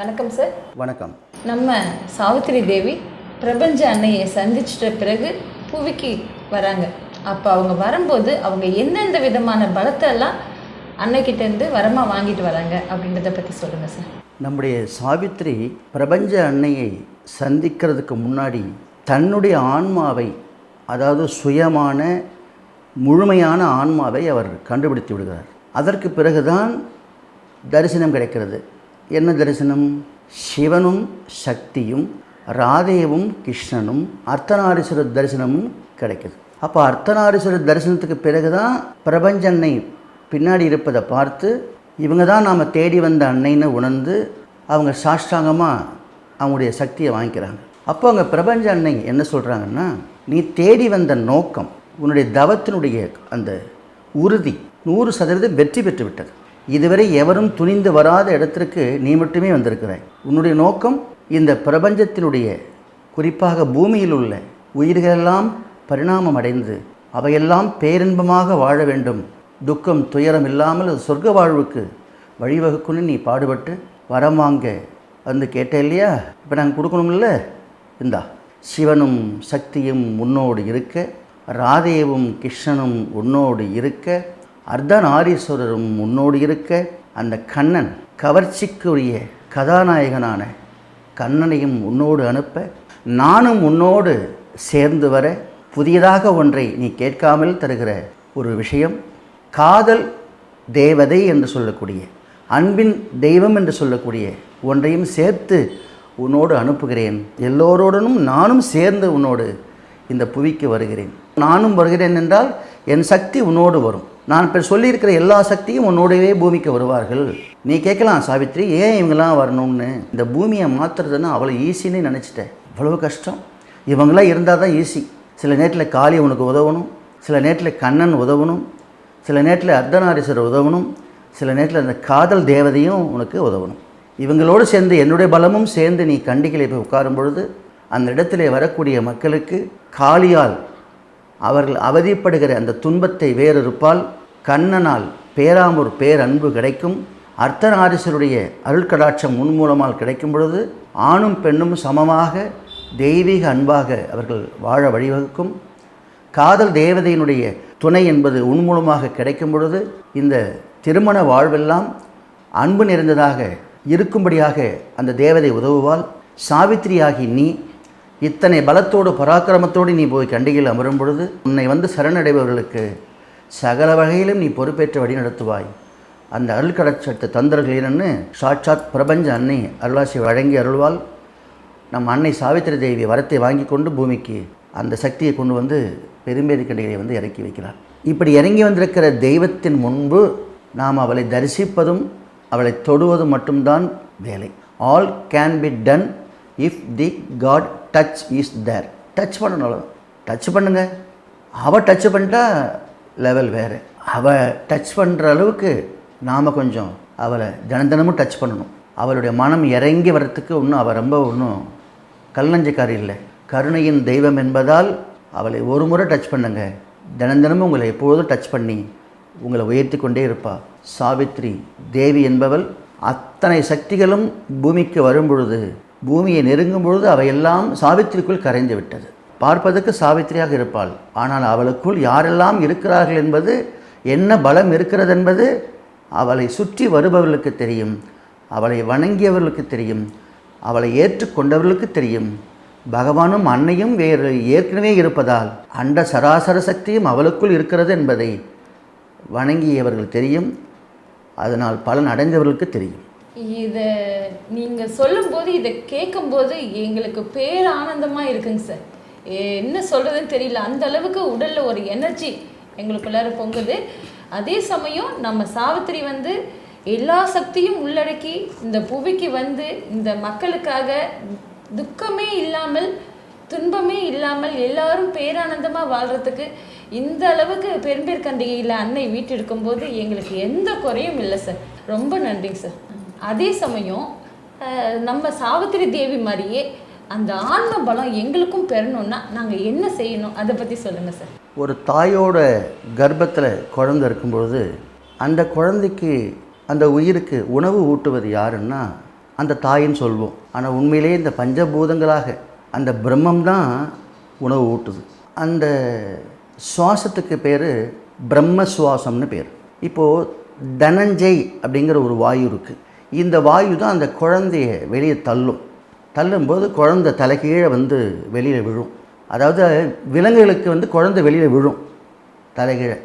வணக்கம் சார் வணக்கம். நம்ம சாவித்திரி தேவி பிரபஞ்ச அன்னையை சந்திச்சிட்ட பிறகு புவிக்கு வராங்க. அப்போ அவங்க வரும்போது அவங்க எந்தெந்த விதமான பலத்தை எல்லாம் அன்னைக்கிட்டேருந்து வரமாக வாங்கிட்டு வராங்க அப்படின்றத பற்றி சொல்லுங்கள் சார் நம்முடைய சாவித்திரி பிரபஞ்ச அன்னையை சந்திக்கிறதுக்கு முன்னாடி தன்னுடைய ஆன்மாவை அதாவது சுயமான முழுமையான ஆன்மாவை அவர் கண்டுபிடித்து விடுகிறார். அதற்கு பிறகுதான் தரிசனம் கிடைக்கிறது. என்ன தரிசனம்? சிவனும் சக்தியும் ராதேவும் கிருஷ்ணனும் அர்த்தநாரீஸ்வரர் தரிசனமும் கிடைக்குது. அப்போ அர்த்தநாரீஸ்வரர் தரிசனத்துக்கு பிறகுதான் பிரபஞ்ச அன்னை பின்னாடி இருப்பதை பார்த்து இவங்க தான் நாம் தேடி வந்த அன்னைன்னு உணர்ந்து அவங்க சாஷ்டாங்கமாக அவங்களுடைய சக்தியை வாங்கிக்கிறாங்க. அப்போ அவங்க பிரபஞ்ச அன்னை என்ன சொல்கிறாங்கன்னா நீ தேடி வந்த நோக்கம் உன்னுடைய தவத்தினுடைய அந்த உறுதி நூறு சதவீதம் வெற்றி பெற்று விட்டது. இதுவரை எவரும் துணிந்து வராத இடத்திற்கு நீ மட்டுமே வந்திருக்கிறாய் உன்னுடைய நோக்கம் இந்த பிரபஞ்சத்தினுடைய குறிப்பாக பூமியில் உள்ள உயிர்களெல்லாம் பரிணாமம் அடைந்து அவையெல்லாம் பேரின்பமாக வாழ வேண்டும். துக்கம் துயரம் இல்லாமல் சொர்க்க வாழ்வுக்கு வழிவகுக்குன்னு நீ பாடுபட்டு வரம் வாங்க. வந்து கேட்ட இல்லையா? இப்போ நாங்கள் கொடுக்கணும்ல? இந்தா. சிவனும் சக்தியும் உன்னோடு இருக்க ராதேவும் கிருஷ்ணனும் உன்னோடு இருக்க அர்த்தநாரீஸ்வரரும் உன்னோடு இருக்க அந்த கண்ணன் கவர்ச்சிக்குரிய கதாநாயகனான கண்ணனையும் உன்னோடு அனுப்ப நானும் உன்னோடு சேர்ந்து வர புதியதாக ஒன்றை நீ கேட்காமல் தருகிற ஒரு விஷயம் காதல் தேவதை என்று சொல்லக்கூடிய அன்பின் தெய்வம் என்று சொல்லக்கூடிய ஒன்றையும் சேர்த்து உன்னோடு அனுப்புகிறேன். எல்லோரோடனும் நானும் சேர்ந்து உன்னோடு இந்த புவிக்கு வருகிறேன். நானும் வருகிறேன் என்றால் என் சக்தி உன்னோடு வரும். நான் இப்போ சொல்லியிருக்கிற எல்லா சக்தியும் உன்னோடவே பூமிக்கு வருவார்கள். நீ கேட்கலாம் சாவித்ரி ஏன் இவங்கெல்லாம் வரணும்னு? இந்த பூமியை மாற்றுறதுன்னு அவ்வளோ ஈஸின்னு நினச்சிட்டேன். அவ்வளோ கஷ்டம். இவங்களாம் இருந்தால் தான் ஈஸி சில நேரத்தில் காளி உனக்கு உதவணும். சில நேரத்தில் கண்ணன் உதவணும். சில நேரத்தில் அர்த்தநாரீஸ்வரர் உதவணும். சில நேரத்தில் அந்த காதல் தேவதையும் உனக்கு உதவணும். இவங்களோடு சேர்ந்து என்னுடைய பலமும் சேர்ந்து நீ கண்டிகளை போய் உட்காரும் பொழுது அந்த இடத்துல வரக்கூடிய மக்களுக்கு காளியால் அவர்கள் அவதிப்படுகிற அந்த துன்பத்தை வேறொருப்பால் கண்ணனால் பேராமூர் பேரன்பு கிடைக்கும். அர்த்தநாரீஸ்வருடைய அருள்கடாட்சம் முன்மூலமால் கிடைக்கும் பொழுது ஆணும் பெண்ணும் சமமாக தெய்வீக அன்பாக அவர்கள் வாழ வழிவகுக்கும். காதல் தேவதையினுடைய துணை என்பது உன்மூலமாக கிடைக்கும் பொழுது இந்த திருமண வாழ்வெல்லாம் அன்பு நிறைந்ததாக இருக்கும்படியாக அந்த தேவதை உதவுவாள். சாவித்திரியாகி நீ இத்தனை பலத்தோடு பராக்கிரமத்தோடு நீ போய் கண்டிகையில் அமரும் பொழுது உன்னை வந்து சரணடைபவர்களுக்கு சகல வகையிலும் நீ பொறுப்பேற்று வழி நடத்துவாய். அந்த அருள் கடச்சத்து தந்தர்களேனன்னு சாட்சாத் பிரபஞ்ச அன்னை அருளாசி வழங்கி அருள்வாள். நம் அன்னை சாவித்திரி தேவி வரத்தை வாங்கி கொண்டு பூமிக்கு அந்த சக்தியை கொண்டு வந்து பெரும்பேதி வந்து இறக்கி வைக்கிறார். இப்படி இறங்கி வந்திருக்கிற தெய்வத்தின் முன்பு நாம் அவளை தரிசிப்பதும் அவளை தொடுவதும் மட்டும்தான் வேலை. All can be done if the god touch is there touch பண்ணணும் டச் பண்ணுங்கள் அவள் டச் பண்ணிட்டா லெவல் வேறு. அவள் டச் பண்ணுற அளவுக்கு நாம் கொஞ்சம் அவளை தினந்தனமும் டச் பண்ணணும். அவளுடைய மனம் இறங்கி வர்றதுக்கு இன்னும் அவள் ரொம்ப ஒன்றும் கல்லஞ்சக்காரி இல்லை. கருணையின் தெய்வம் என்பதால் அவளை ஒரு முறை டச் பண்ணுங்க. தினந்தனமும் உங்களை எப்பொழுதும் டச் பண்ணி உங்களை உயர்த்தி கொண்டே இருப்பா. சாவித்ரி தேவி என்பவள் அத்தனை சக்திகளும் பூமிக்கு வரும் பொழுது பூமியை நெருங்கும் பொழுது அவையெல்லாம் சாவித்திரிக்குள் கரைந்து விட்டது. பார்ப்பதற்கு சாவித்திரியாக இருப்பாள். ஆனால் அவளுக்குள் யாரெல்லாம் இருக்கிறார்கள் என்பது என்ன பலம் இருக்கிறது என்பது அவளை சுற்றி வருபவர்களுக்கு தெரியும். அவளை வணங்கியவர்களுக்கு தெரியும். அவளை ஏற்றுக்கொண்டவர்களுக்கு தெரியும். பகவானும் அன்னையும் வேறு ஏற்கனவே இருப்பதால் அண்ட சராசர சக்தியும் அவளுக்குள் இருக்கிறது என்பதை வணங்கியவர்கள் தெரியும். அதனால் பலன் அடைந்தவர்களுக்கு தெரியும். இதை நீங்கள் சொல்லும்போது இதை கேட்கும்போது எங்களுக்கு பேர் ஆனந்தமாக இருக்குங்க சார். என்ன சொல்கிறதுன்னு தெரியல. அந்த அளவுக்கு உடலில் ஒரு எனர்ஜி எங்களுக்குள்ளார பொங்குது. அதே சமயம் நம்ம சாவித்திரி வந்து எல்லா சக்தியும் உள்ளடக்கி இந்த புவிக்கு வந்து இந்த மக்களுக்காக துக்கமே இல்லாமல் துன்பமே இல்லாமல் எல்லாரும் பேரானந்தமாக வாழ்கிறதுக்கு இந்த அளவுக்கு பெரும்பேற்கண்டிகையில் அன்னை வீட்டு இருக்கும்போது எங்களுக்கு எந்த குறையும் இல்லை சார் ரொம்ப நன்றிங்க சார் அதே சமயம் நம்ம சாவித்திரி தேவி மாதிரியே அந்த ஆன்ம பலம் எங்களுக்கும் பெறணும்னா நாங்கள் என்ன செய்யணும்? அதை பற்றி சொல்லுங்கள் சார் ஒரு தாயோட கர்ப்பத்தில் குழந்தை இருக்கும்பொழுது அந்த குழந்தைக்கு அந்த உயிருக்கு உணவு ஊட்டுவது யாருன்னா அந்த தாயின்னு சொல்வோம். ஆனால் உண்மையிலேயே இந்த பஞ்சபூதங்களாக அந்த பிரம்மம் தான் உணவு ஊட்டுது. அந்த சுவாசத்துக்கு பேர் பிரம்ம சுவாசம்னு பேர். இப்போது தனஞ்சய் அப்படிங்கிற ஒரு வாயு இருக்குது இந்த வாயு தான் அந்த குழந்தைய வெளியே தள்ளும். தள்ளும்போது குழந்தை தலைகீழே வந்து வெளியில் விழும். அதாவது விலங்குகளுக்கு வந்து குழந்தை வெளியில் விழும். தலைகீழே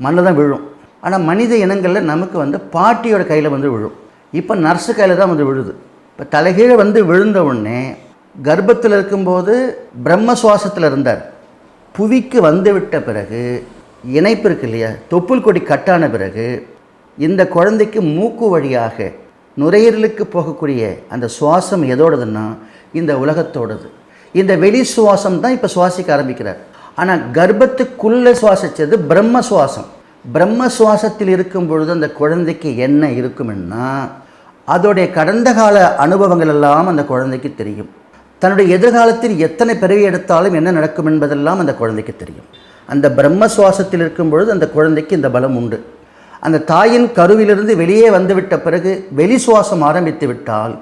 மண்ணில் தான் விழும். ஆனால் மனித இனங்களில் நமக்கு வந்து பாட்டியோட கையில் வந்து விழும். இப்போ நர்ஸு கையில் தான் வந்து விழுது. இப்போ தலைகீழே வந்து விழுந்த உடனே கர்ப்பத்தில் இருக்கும்போது பிரம்ம சுவாசத்தில் இருந்தார். புவிக்கு வந்து விட்ட பிறகு இணைப்பு இருக்கு இல்லையா? தொப்புள் கொடி கட்டான பிறகு இந்த குழந்தைக்கு மூக்கு வழியாக நுரையீரலுக்கு போகக்கூடிய அந்த சுவாசம் எதோடதுன்னா இந்த உலகத்தோடது. இந்த வெளி சுவாசம் தான் இப்போ சுவாசிக்க ஆரம்பிக்கிறார். ஆனால் கர்ப்பத்துக்குள்ளே சுவாசித்தது பிரம்ம சுவாசம். பிரம்ம சுவாசத்தில் இருக்கும் பொழுது அந்த குழந்தைக்கு என்ன இருக்குமென்னா அதோடைய கடந்த கால அனுபவங்கள் எல்லாம் அந்த குழந்தைக்கு தெரியும். தன்னுடைய எதிர்காலத்தில் எத்தனை பிறவி எடுத்தாலும் என்ன நடக்கும் என்பதெல்லாம் அந்த குழந்தைக்கு தெரியும். அந்த பிரம்ம சுவாசத்தில் இருக்கும் பொழுது அந்த குழந்தைக்கு இந்த பலம் உண்டு. அந்த தாயின் கருவிலிருந்து வெளியே வந்துவிட்ட பிறகு வெளி சுவாசம் ஆரம்பித்து விட்டால்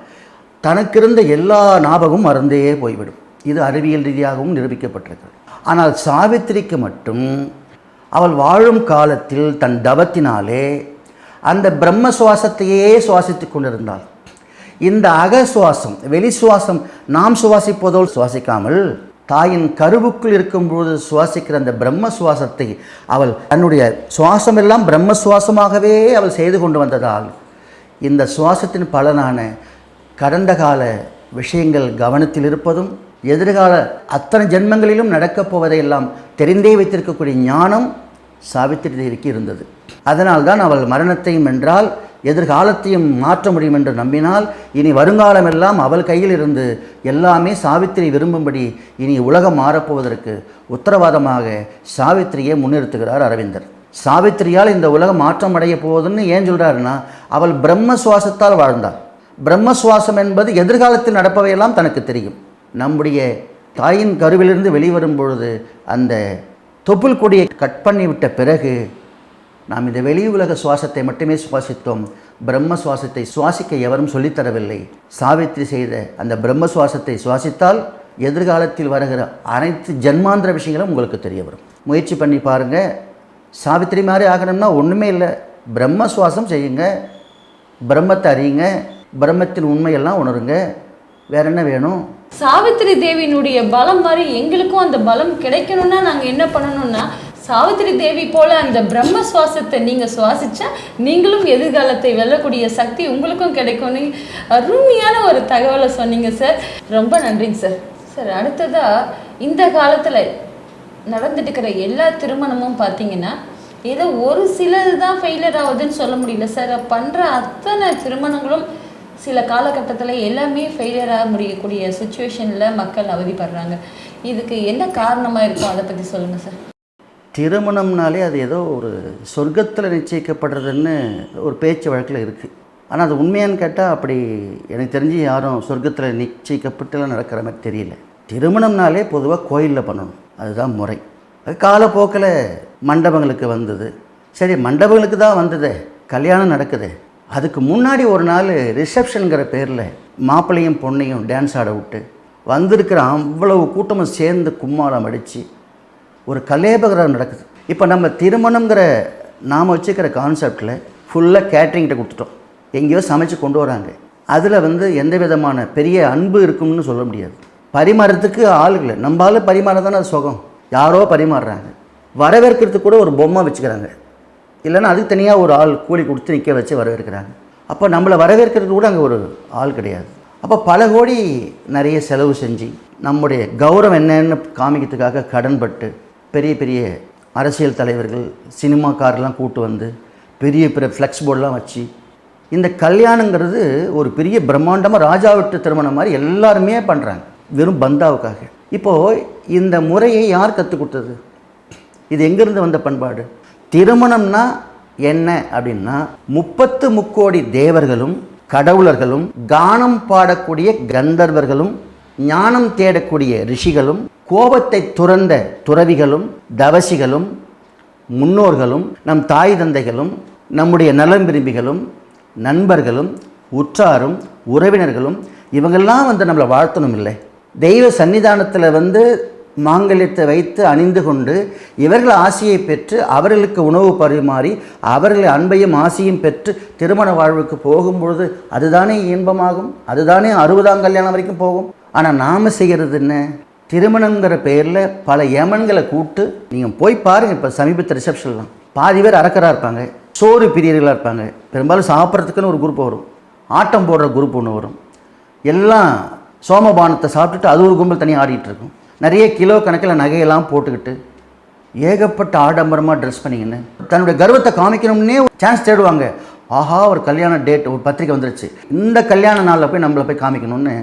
தனக்கிருந்த எல்லா ஞாபகமும் மறந்தே போய்விடும். இது அறிவியல் ரீதியாகவும் நிரூபிக்கப்பட்டிருக்கிறது. ஆனால் சாவித்திரிக்கு மட்டும் அவள் வாழும் காலத்தில் தன் தவத்தினாலே அந்த பிரம்ம சுவாசத்தையே சுவாசித்து கொண்டிருந்தாள். இந்த அக சுவாசம் வெளி சுவாசம் நாம் சுவாசிப்பதோடு சுவாசிக்காமல் தாயின் கருவுக்குள் இருக்கும்போது சுவாசிக்கிற அந்த பிரம்ம சுவாசத்தை அவள் தன்னுடைய சுவாசமெல்லாம் பிரம்ம சுவாசமாகவே அவள் செய்து கொண்டு வந்ததால் இந்த சுவாசத்தின் பலனான கடந்த கால விஷயங்கள் கவனத்தில் இருப்பதும் எதிர்கால அத்தனை ஜென்மங்களிலும் நடக்கப் போவதையெல்லாம் தெரிந்தே வைத்திருக்கக்கூடிய ஞானம் சாவித்திரி தேவிக்கு இருந்தது அதனால்தான் அவள் மரணத்தையும் என்றால் எதிர்காலத்தையும் மாற்ற முடியும் என்று நம்பினால் இனி வருங்காலமெல்லாம் அவள் கையில் இருந்து எல்லாமே சாவித்திரி விரும்பும்படி இனி உலகம் மாறப்போவதற்கு உத்தரவாதமாக சாவித்திரியை முன்னிறுத்துகிறார் அரவிந்தர். சாவித்திரியால் இந்த உலகம் மாற்றம் அடைய போகுதுன்னு ஏன் சொல்கிறாருன்னா அவள் பிரம்ம சுவாசத்தால் வாழ்ந்தாள். பிரம்ம சுவாசம் என்பது எதிர்காலத்தில் நடப்பவையெல்லாம் தனக்கு தெரியும். நம்முடைய தாயின் கருவிலிருந்து வெளிவரும் பொழுது அந்த தொப்புள் கொடியை கட் பண்ணிவிட்ட பிறகு நாம் இந்த வெளி உலக சுவாசத்தை மட்டுமே சுவாசித்தோம் பிரம்ம சுவாசத்தை சுவாசிக்க எவரும் சொல்லித்தரவில்லை சாவித்ரி செய்த அந்த பிரம்ம சுவாசத்தை சுவாசித்தால் எதிர்காலத்தில் வருகிற அனைத்து ஜன்மாந்திர விஷயங்களும் உங்களுக்கு தெரிய வரும். முயற்சி பண்ணி பாருங்கள் சாவித்திரி மாதிரி ஆகணும்னா ஒன்றுமே இல்லை. பிரம்ம சுவாசம் செய்யுங்க. பிரம்மத்தை அறியுங்க. பிரம்மத்தின் உண்மையெல்லாம் உணருங்க. வேற என்ன வேணும்? சாவித்திரி தேவியினுடைய பலம் மாதிரி எங்களுக்கும் அந்த பலம் கிடைக்கணும்னா நாங்கள் என்ன பண்ணணும்னா சாவித்திரி தேவி போல அந்த பிரம்ம சுவாசத்தை நீங்க சுவாசிச்சா நீங்களும் எதிர்காலத்தை வெல்லக்கூடிய சக்தி உங்களுக்கும் கிடைக்கும்னு அருமையான ஒரு தகவலை சொன்னீங்க சார். ரொம்ப நன்றிங்க சார். சார் அடுத்ததா இந்த காலத்துல நடந்துட்டு இருக்கிற எல்லா திருமணமும் பார்த்தீங்கன்னா ஏதோ ஒரு சிலது தான் ஃபெயிலியர் ஆகுதுன்னு சொல்ல முடியல சார். பண்ணுற அத்தனை திருமணங்களும் சில காலகட்டத்தில் எல்லாமே ஃபெயிலியராக முடியக்கூடிய சுச்சுவேஷனில் மக்கள் அவதிப்படுறாங்க. இதுக்கு என்ன காரணமாக இருக்கும் அதை பற்றி சொல்லுங்கள் சார். திருமணம்னாலே அது ஏதோ ஒரு சொர்க்கத்தில் நிச்சயிக்கப்படுறதுன்னு ஒரு பேச்சு வழக்கில் இருக்குது ஆனால் அது உண்மையான்னு கேட்டால் அப்படி எனக்கு தெரிஞ்சு யாரும் சொர்க்கத்தில் நிச்சயிக்கப்பட்டுலாம் நடக்கிற மாதிரி தெரியல. திருமணம்னாலே பொதுவாக கோயிலில் பண்ணணும். அதுதான் முறை. காலப்போக்கில் மண்டபங்களுக்கு வந்தது. சரி மண்டபங்களுக்கு தான் வந்தது. கல்யாணம் நடக்குது. அதுக்கு முன்னாடி ஒரு நாள் ரிசப்ஷனுங்கிற பேரில் மாப்பிள்ளையும் பொண்ணையும் டான்ஸ் ஆட விட்டு வந்திருக்கிற அவ்வளவு கூட்டமும் சேர்ந்து கும்மாளம் அடித்து ஒரு கலேபகரம் நடக்குது. இப்போ நம்ம திருமணங்கிற நாம் வச்சுக்கிற கான்செப்டில் ஃபுல்லாக கேட்ரிங்கிட்ட கொடுத்துட்டோம். எங்கேயோ சமைச்சு கொண்டு வராங்க. அதில் வந்து எந்த விதமான பெரிய அன்பு இருக்கும்னு சொல்ல முடியாது. பரிமாறத்துக்கு ஆள் இல்லை. நம்ம ஆள் பரிமாற தானே அது சுகம். யாரோ பரிமாறுறாங்க. வரவேற்கிறதுக்கு கூட ஒரு பொம்மை வச்சுக்கிறாங்க. இல்லைன்னா அதுக்கு தனியாக ஒரு ஆள் கூலி கொடுத்து நிற்க வச்சு வரவேற்கிறாங்க. அப்போ நம்மளை வரவேற்கிறதுக்கு கூட அங்கே ஒரு ஆள் கிடையாது. அப்போ பல கோடி நிறைய செலவு செஞ்சு நம்முடைய கௌரவம் என்னன்னு காமிக்கிறதுக்காக கடன்பட்டு பெரிய பெரிய அரசியல் தலைவர்கள் சினிமாக்காரெலாம் கூட்டு வந்து பெரிய பெரிய ஃப்ளெக்ஸ் போர்டெலாம் வச்சு இந்த கல்யாணங்கிறது ஒரு பெரிய பிரம்மாண்டமாக ராஜா விட்டு திருமணம் மாதிரி எல்லாருமே பண்ணுறாங்க வெறும் பந்தாவுக்காக. இப்போது இந்த முறையை யார் கற்றுக் கொடுத்தது? இது எங்கேருந்து வந்த பண்பாடு? திருமணம்னா என்ன அப்படின்னா முப்பத்து முக்கோடி தேவர்களும் கடவுளர்களும் கானம் பாடக்கூடிய கந்தர்வர்களும் ஞானம் தேடக்கூடிய ரிஷிகளும் கோபத்தை துறந்த துறவிகளும் தவசிகளும் முன்னோர்களும் நம் தாய் தந்தைகளும் நம்முடைய நலம் விரும்பிகளும் நண்பர்களும் உற்றாரும் உறவினர்களும் இவங்கெல்லாம் வந்து நம்மளை வாழ்த்தணும் இல்லை. தெய்வ சன்னிதானத்தில் வந்து மாங்கல்யத்தை வைத்து அணிந்து கொண்டு இவர்கள் ஆசையை பெற்று அவர்களுக்கு உணவு பரிமாறி அவர்களை அன்பையும் ஆசையும் பெற்று திருமண வாழ்வுக்கு போகும்பொழுது அதுதானே இன்பமாகும்? அதுதானே அறுபதாம் கல்யாணம் வரைக்கும் போகும்? ஆனால் நாம் செய்கிறது என்ன? திருமணங்கிற பேரில் பல யமன்களை கூப்பிட்டு நீங்கள் போய் பாருங்கள் இப்போ சமீபத்து ரிசப்ஷன்லாம் பாதி பேர் அறக்கராக இருப்பாங்க. சோறு பிரியர்களாக இருப்பாங்க. பெரும்பாலும் சாப்பிட்றதுக்குன்னு ஒரு குரூப் வரும். ஆட்டம் போடுற குரூப் ஒன்று வரும். எல்லாம் சோமபானத்தை சாப்பிட்டுட்டு அது ஒரு கும்பல் தனியாக ஆடிட்டு இருக்கும். நிறைய கிலோ கணக்கில் நகையெல்லாம் போட்டுக்கிட்டு ஏகப்பட்ட ஆடம்பரமாக ட்ரெஸ் பண்ணிக்கின்னு தன்னுடைய கர்வத்தை காமிக்கணும்னே சான்ஸ் தேடுவாங்க. ஆஹா ஒரு கல்யாண டேட் ஒரு பத்திரிக்கை வந்துருச்சு. இந்த கல்யாண நாளில் போய் நம்மளை போய் காமிக்கணும்னு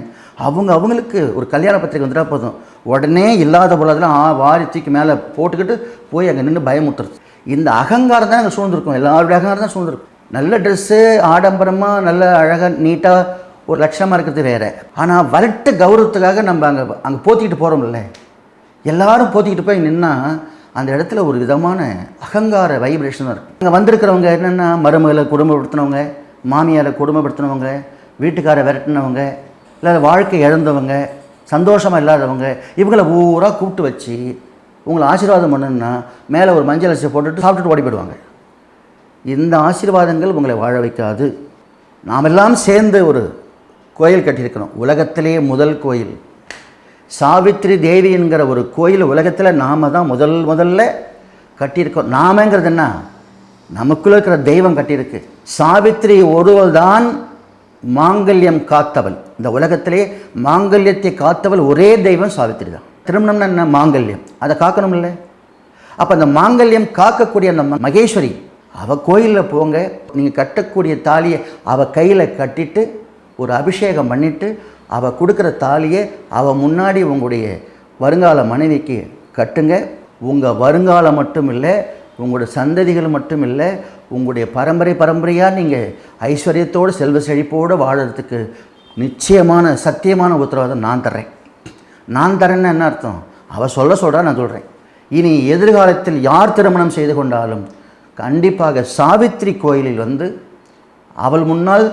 அவங்க அவங்களுக்கு ஒரு கல்யாண பத்திரிக்கை வந்துட்டால் போதும். உடனே இல்லாத பொருளாதாரம் ஆ வாரி தூக்கி மேலே போட்டுக்கிட்டு போய் அங்கே நின்று பயமுத்துறது இந்த அகங்காரம் தான் அங்கே சூழ்ந்துருக்கும். எல்லாருடைய அகங்காரம் தான் சூழ்ந்துருக்கும். நல்ல ட்ரெஸ்ஸு ஆடம்பரமாக நல்ல அழகாக நீட்டாக ஒரு லட்சணமாக இருக்கிறது வேறு. ஆனால் வரட்டு கௌரவத்துக்காக நம்ம அங்கே அங்கே போத்திக்கிட்டு போகிறோம்ல எல்லாரும் போத்திக்கிட்டு போய் நின்னா அந்த இடத்துல ஒரு விதமான அகங்கார வைப்ரேஷன் இருக்கும். அங்கே வந்திருக்கிறவங்க என்னென்னா மருமகளை குடும்பப்படுத்தினவங்க மாமியாரை குடும்பப்படுத்தினவங்க வீட்டுக்காரை விரட்டினவங்க இல்லை வாழ்க்கை இழந்தவங்க சந்தோஷமாக இல்லாதவங்க இவங்களை ஊரா கூப்பிட்டு வச்சு உங்களை ஆசீர்வாதம் பண்ணுன்னா மேலே ஒரு மஞ்சள் அரிசி போட்டுட்டு சாப்பிட்டுட்டு ஓடி போயிடுவாங்க இந்த ஆசீர்வாதங்கள் உங்களை வாழ வைக்காது. நாமெல்லாம் சேர்ந்து ஒரு கோயில் கட்டியிருக்கிறோம். உலகத்திலே முதல் கோயில். சாவித்ரி தேவி என்கிற ஒரு கோயில் உலகத்தில் நாம தான் முதல் முதல்ல கட்டியிருக்கோம். நாமங்கிறது என்ன? நமக்குள்ள இருக்கிற தெய்வம் கட்டியிருக்கு. சாவித்ரி ஒருவள் தான் மாங்கல்யம் காத்தவள். இந்த உலகத்திலே மாங்கல்யத்தை காத்தவள் ஒரே தெய்வம் சாவித்திரி தான் திருமணம்னா என்ன? மாங்கல்யம். அதை காக்கணும் இல்லை அப்போ அந்த மாங்கல்யம் காக்கக்கூடிய அந்த மகேஸ்வரி அவள் கோயிலில் போங்க நீங்கள் கட்டக்கூடிய தாலியை அவள் கையில் கட்டிட்டு ஒரு அபிஷேகம் பண்ணிட்டு அவள் கொடுக்குற தாலியை அவள் முன்னாடி உங்களுடைய வருங்கால மனைவிக்கு கட்டுங்க. உங்கள் வருங்காலம் மட்டும் இல்லை உங்களுடைய சந்ததிகள் மட்டும் இல்லை உங்களுடைய பரம்பரை பரம்பரையாக நீங்கள் ஐஸ்வர்யத்தோடு செல்வ செழிப்போடு வாழறதுக்கு நிச்சயமான சத்தியமான உத்தரவாதம் நான் தர்றேன். நான் தரேன்னு என்ன அர்த்தம்? அவள் சொல்ல சொல்கிறா நான் சொல்கிறேன் இனி எதிர்காலத்தில் யார் திருமணம் செய்து கொண்டாலும் கண்டிப்பாக சாவித்ரி கோயிலில் வந்து அவள் முன்னால்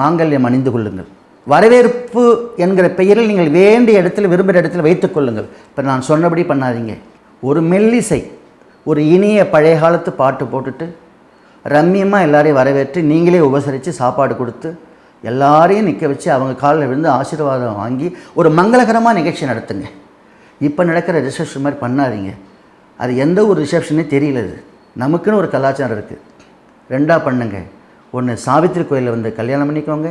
மாங்கல்யம் அணிந்து கொள்ளுங்கள். வரவேற்பு என்கிற பெயரில் நீங்கள் வேண்டிய இடத்தில் விரும்புகிற இடத்தில் வைத்துக் கொள்ளுங்கள். இப்போ நான் சொன்னபடி பண்ணாதீங்க. ஒரு மெல்லிசை ஒரு இனிய பழைய காலத்து பாட்டு போட்டுட்டு ரம்மியமாக எல்லாரையும் வரவேற்று நீங்களே உபசரித்து சாப்பாடு கொடுத்து எல்லாரையும் நிற்க வச்சு அவங்க காலில் விழுந்து ஆசீர்வாதம் வாங்கி ஒரு மங்களகரமாக நிகழ்ச்சி நடத்துங்க. இப்போ நடக்கிற ரிசப்ஷன் மாதிரி பண்ணாதீங்க. அது எந்த ஒரு ரிசப்ஷனே தெரியல அது நமக்குன்னு ஒரு கலாச்சாரம் இருக்குது ரெண்டாக பண்ணுங்க. ஒன்று சாவித்திரி கோயிலில் வந்து கல்யாணம் பண்ணிக்கோங்க.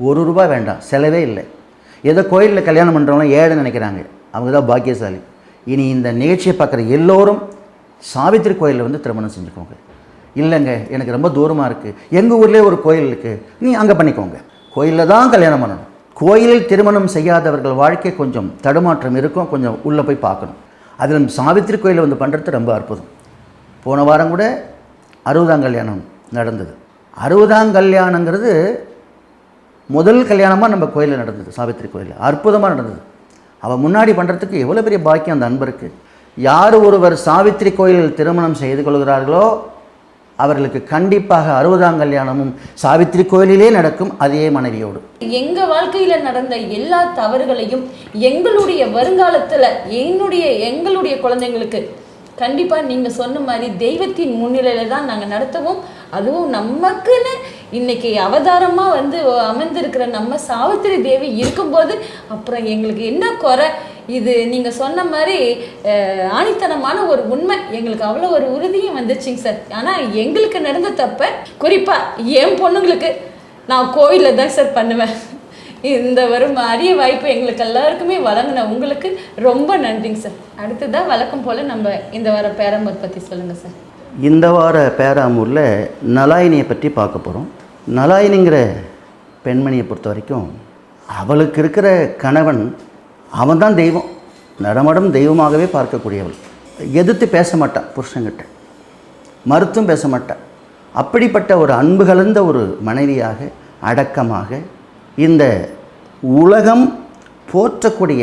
ஒரு ரூபா வேண்டாம். செலவே இல்லை. ஏதோ கோயிலில் கல்யாணம் பண்ணுறவங்களாம் ஏழை நினைக்கிறாங்க. அவங்க தான் பாக்கியசாலி. இனி இந்த நிகழ்ச்சியை பார்க்குற எல்லோரும் சாவித்திரி கோயிலில் வந்து திருமணம் செஞ்சுக்கோங்க. இல்லைங்க எனக்கு ரொம்ப தூரமாக இருக்குது எங்கள் ஊர்லேயே ஒரு கோயில் இருக்குது நீ அங்கே பண்ணிக்கோங்க. கோயிலில் தான் கல்யாணம் பண்ணணும். கோயிலில் திருமணம் செய்யாதவர்கள் வாழ்க்கை கொஞ்சம் தடுமாற்றம் இருக்கும். கொஞ்சம் உள்ளே போய் பார்க்கணும். அதில் சாவித்திரி கோயிலில் வந்து பண்ணுறது ரொம்ப அற்புதம். போன வாரம் கூட அறுபதாம் கல்யாணம் நடந்தது. அறுபதாம் கல்யாணங்கிறது முதல் கல்யாணமாக நம்ம கோயிலில் நடந்தது சாவித்திரி கோயிலில். அற்புதமாக நடந்தது. அவள் முன்னாடி பண்ணுறதுக்கு எவ்வளோ பெரிய பாக்கியம் அந்த அன்பருக்கு. யார் ஒருவர் சாவித்திரி கோயிலில் திருமணம் செய்து கொள்கிறார்களோ அவர்களுக்கு கண்டிப்பாக அறுபதாம் கல்யாணமும் சாவித்திரி கோயிலிலே நடக்கும் அதே மனைவியோடு. எங்க வாழ்க்கையில நடந்த எல்லா தவறுகளையும் எங்களுடைய வருங்காலத்துல என்னுடைய எங்களுடைய குழந்தைங்களுக்கு கண்டிப்பா நீங்க சொன்ன மாதிரி தெய்வத்தின் முன்னிலையில தான் நாங்க நடத்துவோம். அதுவும் நமக்குன்னு இன்னைக்கு அவதாரமா வந்து அமர்ந்திருக்கிற நம்ம சாவித்திரி தேவி இருக்கும்போது அப்புறம் எங்களுக்கு என்ன குறை? இது நீங்கள் சொன்ன மாதிரி ஆணித்தனமான ஒரு உண்மை. எங்களுக்கு அவ்வளோ ஒரு உறுதியும் வந்துச்சுங்க சார். ஆனால் எங்களுக்கு நடந்த தப்ப குறிப்பா என் பொண்ணுங்களுக்கு நான் கோயிலில் தான் சார் பண்ணுவேன். இந்த வரும் அரிய வாய்ப்பு எங்களுக்கு எல்லாருக்குமே வழங்கின உங்களுக்கு ரொம்ப நன்றிங்க சார். அடுத்ததான் வழக்கம் போல் நம்ம இந்த வார பேராமூர் பற்றி சொல்லுங்கள் சார். இந்த வார பேராமூரில் நலாயினியை பற்றி பார்க்க போகிறோம் நலாயினிங்கிற பெண்மணியை பொறுத்த வரைக்கும் அவளுக்கு இருக்கிற கணவன் அவன் தான் தெய்வம். நடமடம் தெய்வமாகவே பார்க்கக்கூடியவள். எதிர்த்து பேச மாட்டான் புருஷங்கிட்ட மறுத்தும் பேச மாட்டான் அப்படிப்பட்ட ஒரு அன்பு கலந்த ஒரு மனைவியாக அடக்கமாக இந்த உலகம் போற்றக்கூடிய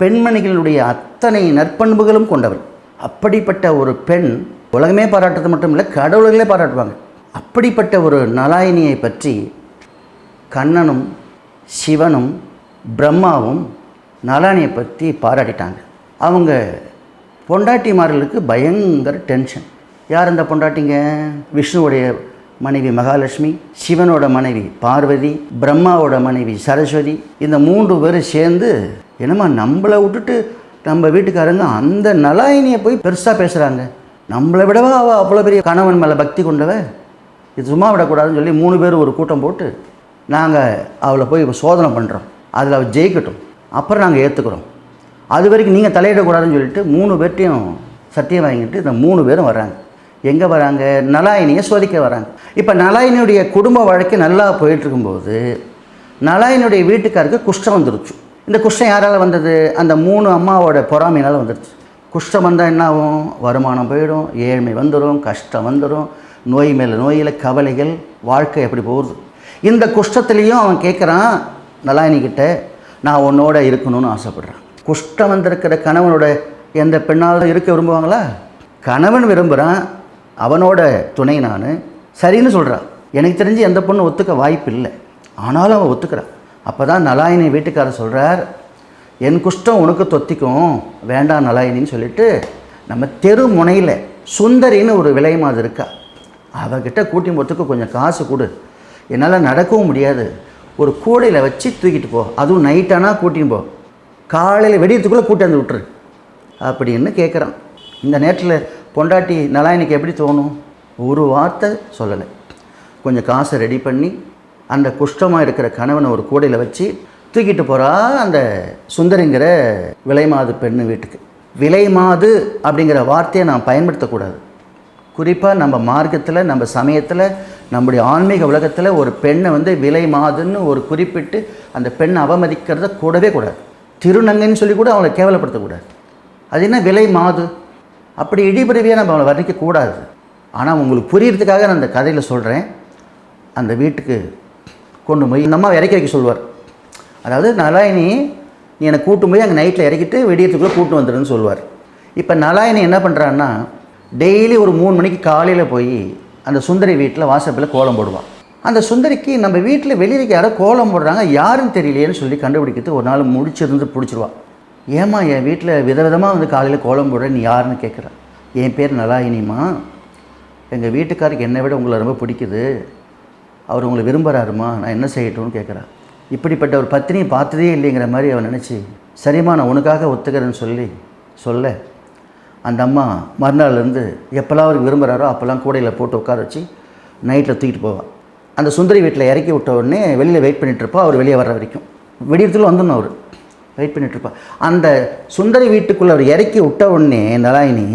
பெண்மணிகளுடைய அத்தனை நற்பண்புகளும் கொண்டவள். அப்படிப்பட்ட ஒரு பெண் உலகமே பாராட்டுறது மட்டும் இல்லை கடவுள்களே பாராட்டுவாங்க. அப்படிப்பட்ட ஒரு நலாயினியை பற்றி கண்ணனும் சிவனும் பிரம்மாவும் நலானியை பற்றி பாராட்டிட்டாங்க. அவங்க பொண்டாட்டிமார்களுக்கு பயங்கர டென்ஷன் யார் இந்த பொண்டாட்டிங்க? விஷ்ணுவுடைய மனைவி மகாலட்சுமி சிவனோட மனைவி பார்வதி பிரம்மாவோட மனைவி சரஸ்வதி இந்த மூன்று பேரும் சேர்ந்து என்னம்மா நம்மளை விட்டுட்டு நம்ம வீட்டுக்காரங்க அந்த நலாயினியை போய் பெருசாக பேசுகிறாங்க நம்மளை விடவா அவள் அவ்வளோ பெரிய கணவன் மேலே பக்தி கொண்டவ? இது சும்மா விடக்கூடாதுன்னு சொல்லி மூணு பேர் ஒரு கூட்டம் போட்டு நாங்கள் அவளை போய் சோதனை பண்ணுறோம் அதில் அவள் ஜெயிக்கட்டும். அப்புறம் நாங்கள் ஏற்றுக்குறோம் அது வரைக்கும் நீங்கள் தலையிடக்கூடாதுன்னு சொல்லிட்டு மூணு பேர்ட்டையும் சத்தியம் வாங்கிட்டு இந்த மூணு பேரும் வராங்க எங்கே வராங்க? நலாயினியை சோதிக்க வராங்க. இப்போ நலாயினியுடைய குடும்ப வாழ்க்கை நல்லா போயிட்டுருக்கும்போது நலாயினுடைய வீட்டுக்காருக்கு குஷ்டம் வந்துருச்சு. இந்த குஷ்டம் யாரால் வந்தது? அந்த மூணு அம்மாவோட பொறாமையினால் வந்துருச்சு. குஷ்டம் வந்தால் என்ன ஆகும் வருமானம் போயிடும் ஏழ்மை வந்துடும் கஷ்டம் வந்துடும் நோய் மேலே நோயில் கவலைகள் வாழ்க்கை எப்படி போகுது? இந்த குஷ்டத்துலேயும் அவன் கேட்குறான் நலாயினிக்கிட்ட நான் உன்னோட இருக்கணும்னு ஆசைப்படுறேன். குஷ்டம் வந்திருக்கிற கணவனோட எந்த பெண்ணாவது இருக்க விரும்புவாங்களா? கணவன் விரும்புகிறான் அவனோட துணை நான். சரின்னு சொல்கிறான் எனக்கு தெரிஞ்சு எந்த பொண்ணு ஒத்துக்க வாய்ப்பு இல்லை ஆனாலும் அவன் ஒத்துக்கிறான். அப்போ தான் நலாயினி வீட்டுக்காரர் சொல்கிறார் என் குஷ்டம் உனக்கு தொத்திக்கும். வேண்டாம் நலாயினின்னு சொல்லிட்டு நம்ம தெரு முனையில் சுந்தரின்னு ஒரு விலை மாதிரி இருக்கா? அவகிட்ட கூட்டி போகிறதுக்கு கொஞ்சம் காசு கொடு. என்னால் நடக்கவும் முடியாது. ஒரு கூடையில் வச்சு தூக்கிட்டு போ. அதுவும் நைட்டானா கூட்டின்னு போ. காலையில் வெடியத்துக்குள்ளே கூட்டாந்து விட்டுரு. அப்படின்னு கேட்குறான் இந்த நேரத்தில் பொண்டாட்டி நலாயனுக்கு எப்படி தோணும்? ஒரு வார்த்தை சொல்லலை. கொஞ்சம் காசை ரெடி பண்ணி அந்த குஷ்டமாக இருக்கிற கணவனை ஒரு கூடையில் வச்சு தூக்கிட்டு போகிறா அந்த சுந்தரிங்கிற விலைமாது பெண்ணு வீட்டுக்கு. விலைமாது அப்படிங்கிற வார்த்தையை நான் பயன்படுத்தக்கூடாது. குறிப்பாக நம்ம மார்க்கத்தில் நம்ம சமயத்தில் நம்முடைய ஆன்மீக உலகத்தில் ஒரு பெண்ணை வந்து விலை மாதுன்னு ஒரு குறிப்பிட்டு அந்த பெண்ணை அவமதிக்கிறத கூடவே கூடாது. திருநங்கைன்னு சொல்லி கூட அவளை கேவலப்படுத்தக்கூடாது. அது என்ன விலை மாது அப்படி இடிபிறவியாக நம்ம அவளை வர்ணிக்கக்கூடாது. ஆனால் உங்களுக்கு புரியறதுக்காக நான் அந்த கதையில் சொல்கிறேன் அந்த வீட்டுக்கு கொண்டு போய் இந்த அம்மா இறக்கி வைக்க சொல்வார் அதாவது நலாயினி நீ என்னை கூட்டும் போய் அங்கே நைட்டில் இறக்கிட்டு வெடியத்துக்குள்ளே கூட்டு வந்துடுன்னு சொல்லுவார். இப்போ நலாயினி என்ன பண்ணுறான்னா டெய்லி ஒரு மூணு மணிக்கு காலையில் போய் அந்த சுந்தரி வீட்டில் வாசப்பில் கோலம் போடுவான். அந்த சுந்தரிக்கு நம்ம வீட்டில் வெளியில் யாரோ கோலம் போடுறாங்க யாருன்னு தெரியலையேன்னு சொல்லி கண்டுபிடிக்கிறது ஒரு நாள் முடிச்சிருந்து பிடிச்சிருவான் ஏம்மா என் வீட்டில் விதவிதமாக வந்து காலையில் கோலம் போடுற நீ யாருன்னு கேட்குற என் பேர் நலாயினிமா எங்கள் வீட்டுக்காருக்கு என்னை விட உங்களை ரொம்ப பிடிக்குது. அவர் உங்களை விரும்புகிறாருமா நான் என்ன செய்யட்டும்னு கேட்குறேன் இப்படிப்பட்ட ஒரு பத்தினியை பார்த்ததே இல்லைங்கிற மாதிரி அவன் நினச்சி சரிம்மா நான் உனக்காக ஒத்துக்கிறேன்னு சொல்லி சொல்ல. அந்த அம்மா மறுநாள்லேருந்து எப்போல்லாம் அவருக்கு விரும்புகிறாரோ அப்போல்லாம் கூடையில் போட்டு உட்கார வச்சு நைட்டில் தூக்கிட்டு போவாள் அந்த சுந்தரி வீட்டில் இறக்கி விட்ட உடனே வெளியில் வெயிட் பண்ணிகிட்ருப்பா அவர் வெளியே வர்ற வரைக்கும். விடியத்தில் வந்துடணும் அவர். வெயிட் பண்ணிகிட்ருப்பா அந்த சுந்தரி வீட்டுக்குள்ளே அவர் இறக்கி விட்ட உடனே நலாயினி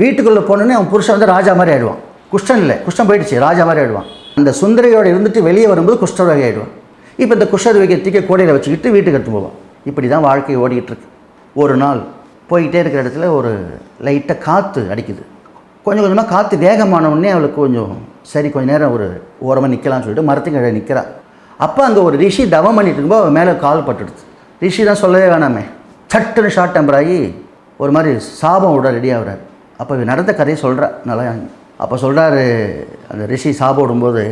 வீட்டுக்குள்ளே போனோடனே அவன் புருஷன் வந்து ராஜா மாதிரி ஆயிடுவான். குஷ்டன் இல்லை குஷ்டம் போயிடுச்சு ராஜா மாதிரி ஆயிடுவான். அந்த சுந்தரியோடு இருந்துட்டு வெளியே வரும்போது குஷ்டரோகி ஆயிடுவான். இப்போ இந்த குஷ்டரோகியை தூக்கி கூடையில் வச்சுக்கிட்டு வீட்டுக்கு எடுத்து போவான். இப்படி தான் வாழ்க்கை ஓடிக்கிட்டு இருக்கு. ஒரு நாள் போய்கிட்டே இருக்கிற இடத்துல ஒரு லைட்டாக காற்று அடிக்குது. கொஞ்சம் கொஞ்சமாக காற்று வேகமானவுடனே அவளுக்கு கொஞ்சம் சரி கொஞ்சம் நேரம் ஒரு ஓரமாக நிற்கலாம்னு சொல்லிட்டு மரத்துக்கு கீழே அப்போ அங்கே ஒரு ரிஷி தவம் பண்ணிட்டு இருக்கும்போது அவள் மேலே கால் பட்டுடுது. ரிஷி தான் சொல்லவே வேணாமே. சட்டுன்னு ஷார்ட் டெம்பர் ஆகி ஒரு மாதிரி சாபம் விட ரெடி ஆகுறாரு. அப்போ நடந்த கதையை சொல்கிறா நல்லா அப்போ சொல்கிறாரு அந்த ரிஷி சாபம் விடும்போது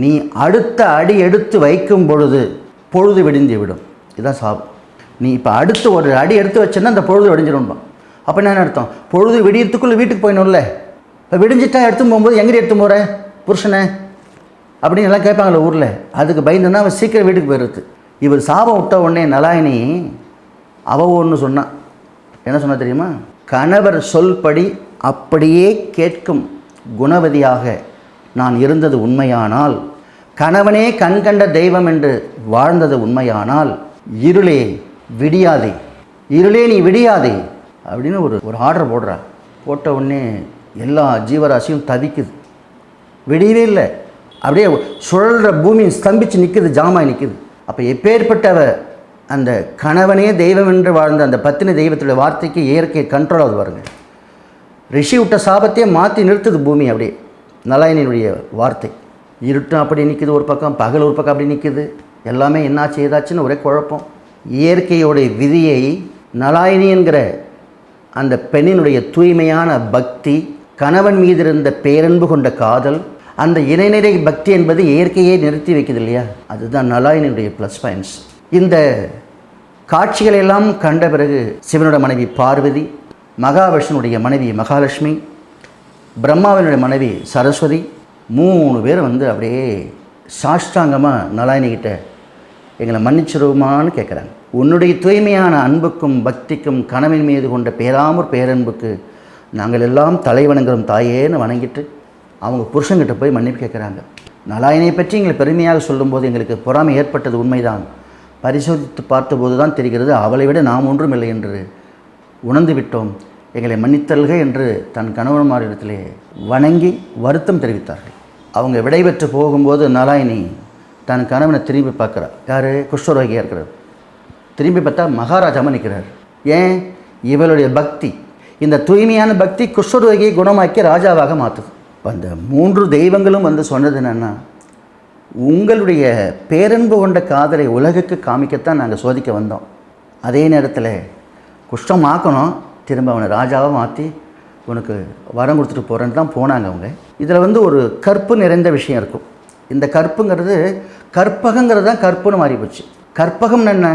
நீ அடுத்த அடி எடுத்து வைக்கும் பொழுது பொழுது விடிஞ்சு விடும். இதுதான் சாபம். நீ இப்போ அடுத்து ஒரு அடி எடுத்து வச்சேன்னா அந்த பொழுது விடிஞ்சிடும்பா அப்போ என்ன அர்த்தம்? பொழுது விடியறதுக்குள்ளே வீட்டுக்கு போயிடணும்ல இப்போ விடிஞ்சிட்டா எடுத்து போகும்போது எங்கே எடுத்து போகிற புருஷனை. அப்படின்னு எல்லாம் கேட்பாங்களே ஊரில். அதுக்கு பயந்துன்னா அவன் சீக்கிரம் வீட்டுக்கு போயிடுறது. இவர் சாபம் விட்ட உடனே நலாயினி அவ ஒன்று சொன்னான் என்ன சொன்ன தெரியுமா? கணவர் சொல்படி அப்படியே கேட்கும் குணவதியாக நான் இருந்தது உண்மையானால் கணவனே கண்கண்ட தெய்வம் என்று வாழ்ந்தது உண்மையானால் இருளே விடியாதே. இருளே நீ விடியாதே. அப்படின்னு ஒரு ஒரு ஆர்டர் போடுறா. போட்ட உடனே எல்லா ஜீவராசியும் தவிக்குது. விடியவே இல்லை. அப்படியே சுழல்ற பூமி ஸ்தம்பிச்சு நிற்குது ஜாமாய் நிற்குது அப்போ எப்பேற்பட்டவ அந்த கணவனே தெய்வம் என்று வாழ்ந்த அந்த பத்தினி தெய்வத்துடைய வார்த்தைக்கு இயற்கை கண்ட்ரோல் ஆகுது பாருங்க. ரிஷி விட்ட சாபத்தையே மாற்றி நிறுத்துது பூமி அப்படியே. நலாயனினுடைய வார்த்தை. இருட்டும் அப்படி நிற்குது ஒரு பக்கம் பகல் ஒரு பக்கம் அப்படி நிற்குது எல்லாமே என்னாச்சு ஏதாச்சுன்னு ஒரே குழப்பம். இயற்கையோடைய விதியை நலாயினி என்கிற அந்த பெண்ணினுடைய தூய்மையான பக்தி கணவன் மீது இருந்த பேரன்பு கொண்ட காதல் அந்த இணைநிறை பக்தி என்பது இயற்கையே நிறுத்தி வைக்குது இல்லையா? அதுதான் நலாயினுடைய ப்ளஸ் பாயிண்ட்ஸ் இந்த காட்சிகளெல்லாம் கண்ட பிறகு சிவனோட மனைவி பார்வதி மகாவிஷ்ணுடைய மனைவி மகாலட்சுமி பிரம்மாவினுடைய மனைவி சரஸ்வதி மூணு பேர் வந்து அப்படியே சாஷ்டாங்கமாக நலாயினிக்கிட்ட எங்களை மன்னிச்சிருவோமான்னு கேட்குறாங்க. உன்னுடைய தூய்மையான அன்புக்கும் பக்திக்கும் கனவின் மீது கொண்ட பேராமூர் பேரன்புக்கு நாங்கள் எல்லாம் தலைவணங்குறோம் தாயேன்னு வணங்கிட்டு அவங்க புருஷங்கிட்ட போய் மன்னிப்பு கேட்குறாங்க. நலாயனை பற்றி எங்களை பெருமையாக சொல்லும்போது எங்களுக்கு பொறாமை ஏற்பட்டது உண்மைதான். பரிசோதித்து பார்த்தபோது தான் தெரிகிறது அவளை விட நாம் ஒன்றும் இல்லை என்று உணர்ந்து விட்டோம். எங்களை மன்னித்தல்க என்று தன் கணவன்மாரிடத்திலே வணங்கி வருத்தம் தெரிவித்தார்கள். அவங்க விடைபெற்று போகும்போது நலாயினி தன் கணவனை திரும்பி பார்க்குறார். யார்? குஷ்டரோகியாக இருக்கிறார். திரும்பி பார்த்தா மகாராஜாமல் நிற்கிறார். ஏன்? இவளுடைய பக்தி. இந்த தூய்மையான பக்தி குஷ்டரோகியை குணமாக்கி ராஜாவாக மாற்றுது அந்த மூன்று தெய்வங்களும் வந்து சொன்னது என்னென்னா உங்களுடைய பேரன்பு கொண்ட காதலை உலகுக்கு காமிக்கத்தான் நாங்கள் சோதிக்க வந்தோம். அதே நேரத்தில் குஷ்டம் ஆக்கணும். திரும்ப அவனை ராஜாவாக மாற்றி உனக்கு வரம் கொடுத்துட்டு போகிறேன்னு தான் போனாங்க அவங்க. இதில் வந்து ஒரு கற்பு நிறைந்த விஷயம் இருக்கும். இந்த கற்புங்கிறது கற்பகங்கிறது தான் கற்புன்னு மாறி போச்சு கற்பகம் என்ன?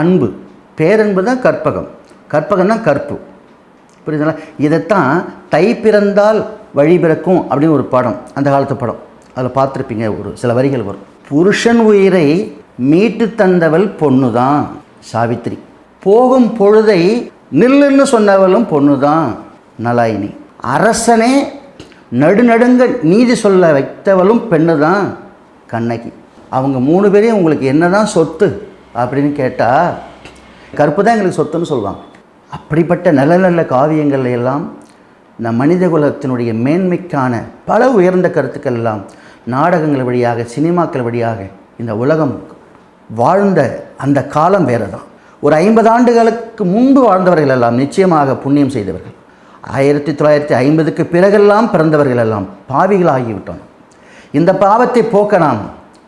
அன்பு. பேரன்பு தான் கற்பகம். கற்பகம் தான் கற்பு. புரியுதுங்களா? இதைத்தான் தை பிறந்தால் வழி பிறக்கும் அப்படின்னு ஒரு படம் அந்த காலத்து படம். அதில் பார்த்துருப்பீங்க ஒரு சில வரிகள் வரும். புருஷன் உயிரை மீட்டு தந்தவள் பொண்ணு தான் சாவித்திரி. போகும் பொழுதை நில்லுன்னு சொன்னவளும் பொண்ணு தான் நலாயினி அரசனே நடுநடுங்க நீதி சொல்ல வைத்தவளும் பெண்ணு தான் கண்ணகி. அவங்க மூணு பேரையும் உங்களுக்கு என்ன தான் சொத்து அப்படின்னு கேட்டால் கருப்பு தான் எங்களுக்கு சொத்துன்னு சொல்லுவாங்க. அப்படிப்பட்ட நல்ல நல்ல காவியங்கள் எல்லாம் நம் மனித குலத்தினுடைய மேன்மைக்கான பல உயர்ந்த கருத்துக்கள் எல்லாம் நாடகங்கள் வழியாக சினிமாக்கள் வழியாக இந்த உலகம் வாழ்ந்த அந்த காலம் வேறு தான் ஒரு ஐம்பது ஆண்டுகளுக்கு முன்பு வாழ்ந்தவர்கள் எல்லாம் நிச்சயமாக புண்ணியம் செய்தவர்கள். ஆயிரத்தி தொள்ளாயிரத்தி ஐம்பதுக்கு பிறகெல்லாம் பிறந்தவர்கள் எல்லாம் பாவிகளாகிவிட்டோம். இந்த பாவத்தை போக்க நாம்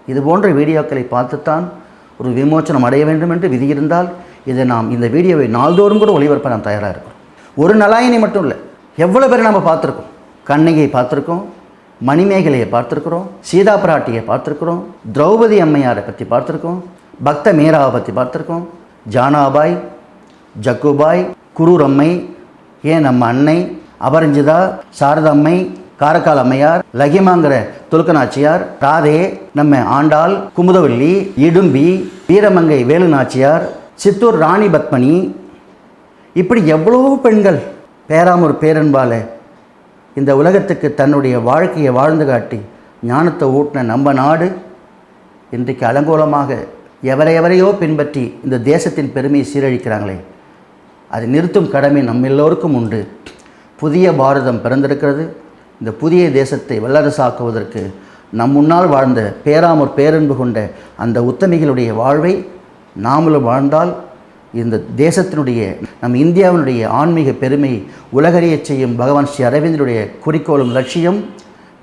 இது போன்ற வீடியோக்களை பார்த்துத்தான் ஒரு விமோச்சனம் அடைய வேண்டும் என்று விதி இருந்தால் இதை நாம் இந்த வீடியோவை நாள்தோறும் கூட ஒளிபரப்ப நாம் தயாராக இருக்கிறோம். ஒரு நலாயினி மட்டும் இல்லை எவ்வளோ பேரை நம்ம பார்த்துருக்கோம்? கண்ணகியை பார்த்துருக்கோம் மணிமேகலையை பார்த்துருக்குறோம் சீதா பிராட்டியை பார்த்துருக்குறோம் திரௌபதி அம்மையாரை பற்றி பார்த்துருக்கோம் பக்த மீராவை பற்றி பார்த்துருக்கோம் ஜானாபாய் ஜக்குபாய் குரூரம்மை ஏன் நம்ம அன்னை அபரஞ்சிதா சாரதம்மை காரைக்கால் அம்மையார் லகிமாங்கிற துலுக்கநாச்சியார் ராதே நம்ம ஆண்டாள் குமுதவல்லி இடும்பி வீரமங்கை வேலு நாச்சியார் சித்தூர் ராணி பத்மனி. இப்படி எவ்வளோ பெண்கள் பேராமூர் பேரன்பால இந்த உலகத்துக்கு தன்னுடைய வாழ்க்கையை வாழ்ந்து காட்டி ஞானத்தை ஊட்டின நம்ம நாடு இன்றைக்கு அலங்கோலமாக எவரை எவரையோ பின்பற்றி இந்த தேசத்தின் பெருமையை சீரழிக்கிறாங்களே. அதை நிறுத்தும் கடமை நம்ம எல்லோருக்கும் உண்டு. புதிய பாரதம் பிறந்திருக்கிறது. இந்த புதிய தேசத்தை வல்லரசாக்குவதற்கு நம் முன்னால் வாழ்ந்த பேராமூர் பேரன்பு கொண்ட அந்த உத்தமிகளுடைய வாழ்வை நாமளும் வாழ்ந்தால் இந்த தேசத்தினுடைய நம் இந்தியாவினுடைய ஆன்மீக பெருமை உலகறிய செய்யும் பகவான் ஸ்ரீ அரவிந்தனுடைய குறிக்கோளும் லட்சியம்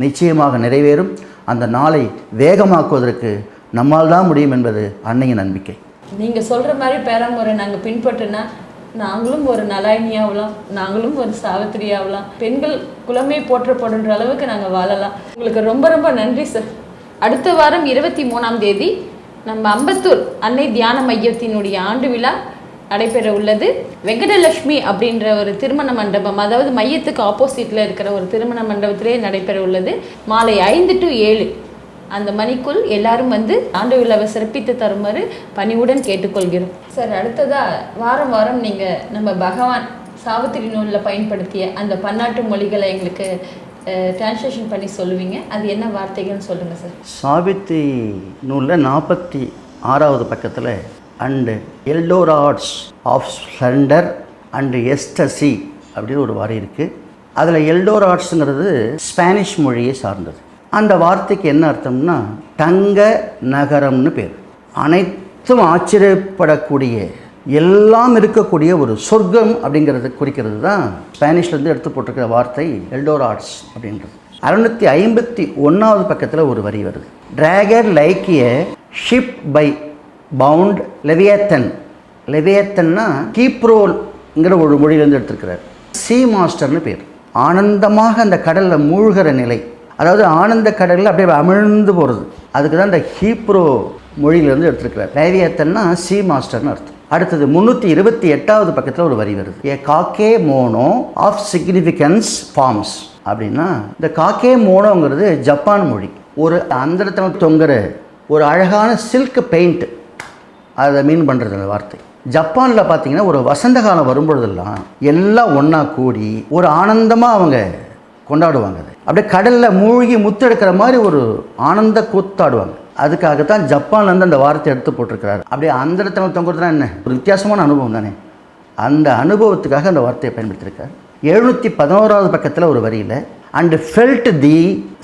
நிச்சயமாக நிறைவேறும். அந்த நாளை வேகமாக்குவதற்கு நம்மால் தான் முடியும் என்பது அன்னையின் நம்பிக்கை. நீங்கள் சொல்கிற மாதிரி பேராமுறை நாங்கள் பின்பற்றினா நாங்களும் ஒரு நலாயினி ஆகலாம் நாங்களும் ஒரு சாவித்திரி ஆகலாம் பெண்கள் குலமே போற்றப்படுன்ற அளவுக்கு நாங்கள் வாழலாம். உங்களுக்கு ரொம்ப ரொம்ப நன்றி சார் அடுத்த வாரம் இருபத்தி மூணாம் தேதி நம்ம அம்பத்தூர் அன்னை தியான மையத்தினுடைய ஆண்டு விழா நடைபெற உள்ளது. வெங்கடலட்சுமி அப்படின்ற ஒரு திருமண மண்டபம் அதாவது மையத்துக்கு ஆப்போசிட்ல இருக்கிற ஒரு திருமண மண்டபத்திலே நடைபெற உள்ளது. மாலை ஐந்து டு ஏழு. அந்த மணிக்குள் எல்லாரும் வந்து ஆண்டு விழாவை சிறப்பித்து தருமாறு பணிவுடன் கேட்டுக்கொள்கிறோம். சார் அடுத்ததா வாரம் வாரம் நீங்க நம்ம பகவான் சாவித்திரி நூலில் பயன்படுத்திய அந்த பன்னாட்டு மொழிகளை எங்களுக்கு டிரான்ஸ்லேஷன் பண்ணி சொல்லுவீங்க. அது என்ன வார்த்தைகள்னு சொல்லுங்கள் சார். சாவித்திரி நூலில் நாற்பத்தி ஆறாவது பக்கத்தில் and Eldorados of splendour and ecstasy அப்படின்னு ஒரு வாரி இருக்குது அதில் எல்டோராட்ஸுங்கிறது ஸ்பானிஷ் மொழியை சார்ந்தது. அந்த வார்த்தைக்கு என்ன அர்த்தம்னா தங்க நகரம்னு பேர். அனைத்தும் ஆச்சரியப்படக்கூடிய எல்லாம் இருக்கக்கூடிய ஒரு சொர்க்கம் அப்படிங்கிறது குறிக்கிறது தான் ஸ்பானிஷ்லேருந்து எடுத்து போட்டிருக்கிற வார்த்தை எல்டோராட்ஸ் அப்படின்றது. அறுநூற்றி ஐம்பத்தி ஒன்றாவது பக்கத்தில் ஒரு வரி வருது. Drag her like a ship by bound leviathan லெவியத்தன்னா கீப்ரோல்ங்கிற ஒரு மொழியிலேருந்து எடுத்திருக்கிறார். சி மாஸ்டர்னு பேர். ஆனந்தமாக அந்த கடலில் மூழ்கிற நிலை. அதாவது ஆனந்த கடலில் அப்படியே அமிழ்ந்து போகிறது அதுக்கு தான் இந்த ஹீப்ரோ மொழியிலேருந்து எடுத்திருக்கிறார். லேவியத்தன்னா சி மாஸ்டர்னு அர்த்தம். அடுத்தது முந்நூற்றி இருபத்தி எட்டாவது பக்கத்தில் ஒரு வரி வருது. A cocky mono of significance forms. அப்படின்னா இந்த காக்கே மோனோங்கிறது ஜப்பான் மொழி. ஒரு அந்த இடத்துல தொங்குற ஒரு அழகான சில்க் பெயிண்ட். அதை மீன் பண்ணுறது அந்த வார்த்தை. ஜப்பானில் பார்த்தீங்கன்னா ஒரு வசந்த காலம் வரும்பொழுதெல்லாம் எல்லாம் ஒன்றா கூடி ஒரு ஆனந்தமாக அவங்க கொண்டாடுவாங்க அப்படியே கடலில் மூழ்கி முத்தெடுக்கிற மாதிரி ஒரு ஆனந்த கூத்தாடுவாங்க. அதுக்காகத்தான் ஜப்பான்லேருந்து அந்த வார்த்தை எடுத்து போட்டிருக்கிறாரு. அப்படியே அந்த இடத்துல தொங்குறதுனா என்ன? ஒரு வித்தியாசமான அனுபவம் தானே? அந்த அனுபவத்துக்காக அந்த வார்த்தையை பயன்படுத்தியிருக்கார் எழுநூற்றி பதினோராவது பக்கத்தில் ஒரு வரியில் and felt the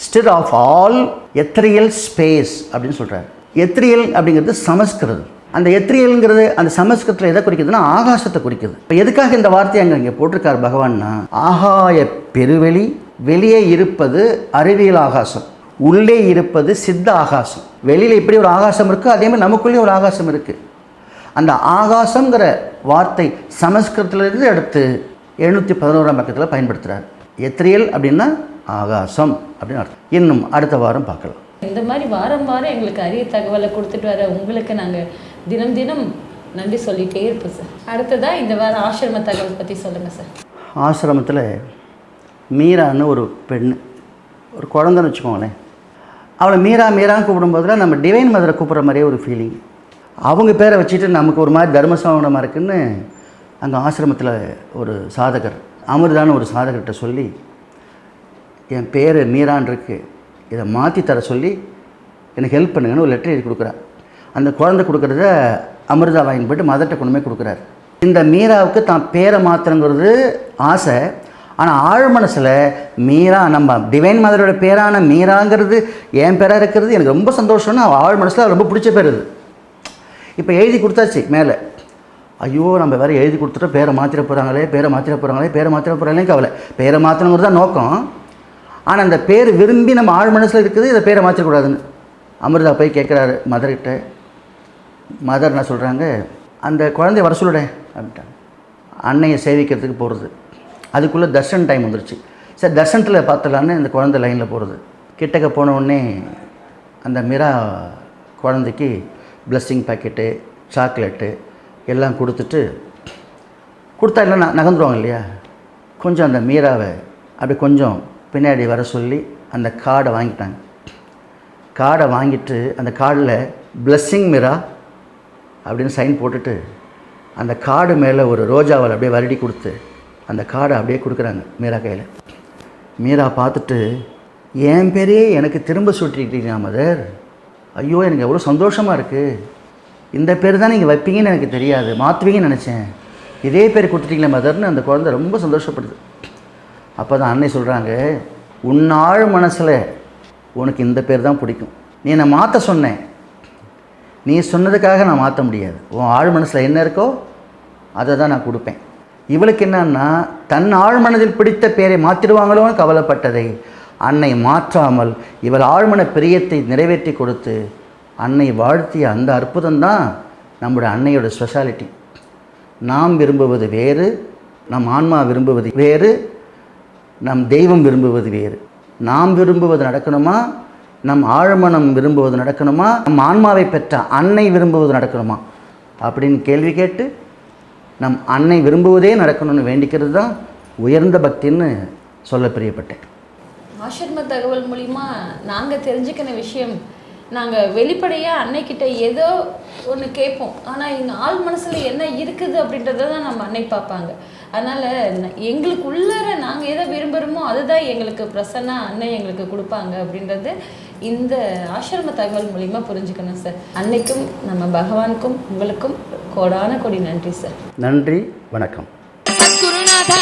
stir of all ethereal space அப்படின்னு சொல்கிறார் எத்ரியல் அப்படிங்கிறது சமஸ்கிருதம். அந்த எத்ரியல்ங்கிறது அந்த சமஸ்கிருதத்தில் எதை குறிக்குதுன்னா ஆகாசத்தை குறிக்குது. இப்போ எதுக்காக இந்த வார்த்தையை அங்கே இங்கே போட்டிருக்கார் பகவான்னா ஆகாய பெருவெளி வெளியே இருப்பது அறிவியல் ஆகாசம். உள்ளே இருப்பது சித்த ஆகாசம். வெளியில் இப்படி ஒரு ஆகாசம் இருக்குது அதே மாதிரி நமக்குள்ளேயும் ஒரு ஆகாசம் இருக்குது அந்த ஆகாசங்கிற வார்த்தை சமஸ்கிருதத்திலிருந்து எடுத்து எழுநூற்றி பதினோராம் பக்கத்தில் பயன்படுத்துகிறார் எத்ரியல் அப்படின்னா ஆகாசம் அப்படின்னு அர்த்தம். இன்னும் அடுத்த வாரம் பார்க்கலாம். இந்த மாதிரி வாரம் வாரம் எங்களுக்கு அரிய தகவலை கொடுத்துட்டு வர உங்களுக்கு நாங்கள் தினம் தினம் நன்றி சொல்லிட்டே இருப்போம் சார். அடுத்ததா இந்த வாரம் ஆசிரம தகவல் பற்றி சொல்லுங்கள் சார். ஆசிரமத்தில் மீரான்னு ஒரு பெண் ஒரு குழந்தைன்னு வச்சுக்கோங்களேன். அவளை மீரா மீரான்னு கூப்பிடும்போதுல நம்ம டிவைன் மதரை கூப்பிட்ற மாதிரியே ஒரு ஃபீலிங் அவங்க பேரை வச்சுட்டு நமக்கு ஒரு மாதிரி தர்மசவனமாக இருக்குன்னு அங்கே ஆசிரமத்தில் ஒரு சாதகர் அமிர்தான்னு ஒரு சாதகர்கிட்ட சொல்லி என் பேர் மீரான் இருக்கு. இதை மாற்றி தர சொல்லி எனக்கு ஹெல்ப் பண்ணுங்கன்னு ஒரு லெட்டர் எழுதி கொடுக்குறா அந்த குழந்தை கொடுக்குறத அமிர்தா வாங்கி போயிட்டு மதர்கிட்ட கொண்டு போய் கொடுக்குறாரு. இந்த மீராவுக்கு தான் பேரை மாற்றணுங்கிறது ஆசை. ஆனால் ஆழ் மனசில் மீரா நம்ம டிவைன் மதரோட பேரான மீராங்கிறது என் பேராக இருக்கிறது. எனக்கு ரொம்ப சந்தோஷம்னு ஆழ் மனசில் ரொம்ப பிடிச்ச பேர் இது இப்போ எழுதி கொடுத்தாச்சு மேலே. ஐயோ நம்ம வேறு எழுதி கொடுத்துட்டோம் பேரை மாற்றிட போகிறாங்களே பேரை மாற்றிட போகிறாங்களே பேரை மாற்றிட போகிறாங்களே கவலை. பேரை மாற்றணுங்கிறது தான் நோக்கம். ஆனால் அந்த பேர் விரும்பி நம்ம ஆழ் மனசில் இருக்குது இதை பேரை மாற்றக்கூடாதுன்னு அமிர்தா போய் கேட்குறாரு மதர்கிட்ட மதர் என்ன சொல்கிறாங்க அந்த குழந்தைய வர சொல்லுடேன் அப்படின்ட்டாங்க. அன்னையை சேவிக்கிறதுக்கு போகிறது அதுக்குள்ளே தர்ஷன் டைம் வந்துருச்சு. சரி தர்ஷனத்தில் பார்த்துலான்னு இந்த குழந்தை லைனில் போகிறது கிட்டக்க போன உடனே அந்த மிரா குழந்தைக்கு ப்ளஸ்ஸிங் பாக்கெட்டு சாக்லேட்டு எல்லாம் கொடுத்துட்டு கொடுத்தா இல்லை நகர்ந்துருவாங்க இல்லையா? கொஞ்சம் அந்த மீராவை அப்படி கொஞ்சம் பின்னாடி வர சொல்லி அந்த கார்டை வாங்கிட்டாங்க. கார்டை வாங்கிட்டு அந்த கார்டில் blessing மிரா அப்படின்னு சைன் போட்டுட்டு அந்த கார்டு மேலே ஒரு ரோஜாவில் அப்படியே வருடி கொடுத்து அந்த கார்டை அப்படியே கொடுக்குறாங்க மீரா கையில். மீரா பார்த்துட்டு என் பேரையே எனக்கு திரும்ப சுட்டிக்கிட்டீங்க மதர்? ஐயோ எனக்கு எவ்வளோ சந்தோஷமாக இருக்குது இந்த பேர் தான் நீங்கள் வைப்பீங்கன்னு எனக்கு தெரியாது. மாற்றுவீங்கன்னு நினச்சேன். இதே பேர் கொடுத்துட்டீங்களே மதர்னு. அந்த குழந்தை ரொம்ப சந்தோஷப்படுது. அப்போ தான் அன்னை சொல்கிறாங்க உன்னாள் மனசில் உனக்கு இந்த பேர் தான் பிடிக்கும். நீ என்னை மாற்ற சொன்னேன். நீ சொன்னதுக்காக நான் மாற்ற முடியாது. உன் ஆழ் மனசில் என்ன இருக்கோ அதை தான் நான் கொடுப்பேன். இவளுக்கு என்னன்னா தன் ஆழ்மனதில் பிடித்த பேரை மாற்றிடுவாங்களோன்னு கவலைப்பட்டதை அன்னை மாற்றாமல் இவள் ஆழ்மன பிரியத்தை நிறைவேற்றி கொடுத்து அன்னை வாழ்த்திய அந்த அற்புதம்தான் நம்முடைய அன்னையோட ஸ்பெஷாலிட்டி நாம் விரும்புவது வேறு நம் ஆன்மா விரும்புவது வேறு நம் தெய்வம் விரும்புவது வேறு. நாம் விரும்புவது நடக்கணுமா? நம் ஆழ்மனம் விரும்புவது நடக்கணுமா? நம் ஆன்மாவை பெற்ற அன்னை விரும்புவது நடக்கணுமா? அப்படின்னு கேள்வி கேட்டு நம் அன்னை விரும்புவதே நடக்கணும்னு வேண்டிக்கிறது தான் உயர்ந்த பக்தின்னு சொல்ல பிரியப்பட்டேன். ஆசிரம தகவல் மூலிமா நாங்கள் தெரிஞ்சுக்கின விஷயம் நாங்கள் வெளிப்படையாக அன்னைக்கிட்ட ஏதோ ஒன்று கேட்போம். ஆனால் எங்கள் ஆள் மனசில் என்ன இருக்குது அப்படின்றத தான் நம்ம அன்னை பார்ப்பாங்க. அதனால் எங்களுக்கு உள்ளார நாங்கள் எதை விரும்புகிறோமோ அதுதான் எங்களுக்கு பிரசன்னா அன்னை எங்களுக்கு கொடுப்பாங்க அப்படின்றது இந்த ஆசிரம தகவல் மூலிமா புரிஞ்சுக்கணும் சார் அன்னைக்கும் நம்ம பகவானுக்கும் உங்களுக்கும் கோடான கோடி நன்றி சார் நன்றி வணக்கம். குருநாதா